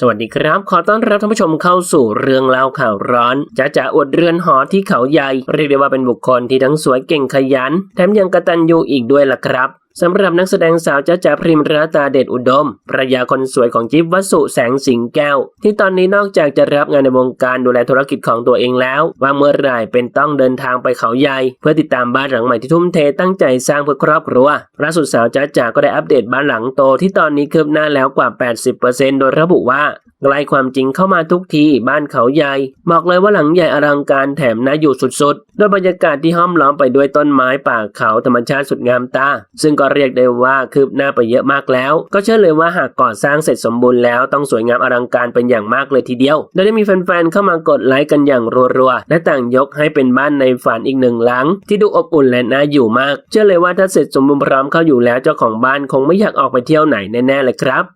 สวัสดีครับ ขอต้อนรับท่านผู้ชมเข้าสู่เรื่องเล่าข่าวร้อนจะจะอวดเรือนหอที่เขาใหญ่ เรียกได้ว่าเป็นบุคคลที่ทั้งสวยเก่งขยัน แถมยังกระตันยูอีกด้วยล่ะครับ สำหรับนักแสดงสาวจ้าจ๋าพริมราตาเดชอุดมภรยาคนสวยของจิ๊บวสุแสงสิงแก้ว ที่ตอนนี้นอกจากจะรับงานในวงการดูแลธุรกิจของตัวเองแล้ว ว่าเมื่อไหร่เป็นต้องเดินทางไปเขาใหญ่ เพื่อติดตามบ้านหลังใหม่ที่ทุ่มเทตั้งใจสร้างเพื่อครอบครัวล่าสุดสาวจ้าจ๋าก็ได้อัปเดตบ้านหลังโตที่ตอนนี้คืบหน้าแล้วกว่า 80%โดยระบุว่า ใกล้ความจริงเข้ามาทุกทีบ้านเขาใหญ่ บอกเลยว่าหลังใหญ่อลังการแถมน่าอยู่สุดๆ ด้วยบรรยากาศที่ห้อมล้อมไปด้วยต้นไม้ป่าเขาธรรมชาติสุดงามตา ซึ่งก็เรียกได้ว่าคืบหน้าไปเยอะมากแล้ว ก็เชื่อเลยว่าหากก่อสร้างเสร็จสมบูรณ์แล้วต้องสวยงามอลังการเป็นอย่างมากเลยทีเดียวโดยได้มีแฟนๆเข้ามากดไลค์กันอย่างรัวๆและต่างยกให้เป็นบ้านในฝันอีกหนึ่งหลัง ที่ดูอบอุ่นและน่าอยู่มาก เชื่อเลยว่าถ้าเสร็จสมบูรณ์พร้อมเข้าอยู่แล้วเจ้าของบ้านคงไม่อยากออกไปเที่ยวไหนแน่ๆเลยครับ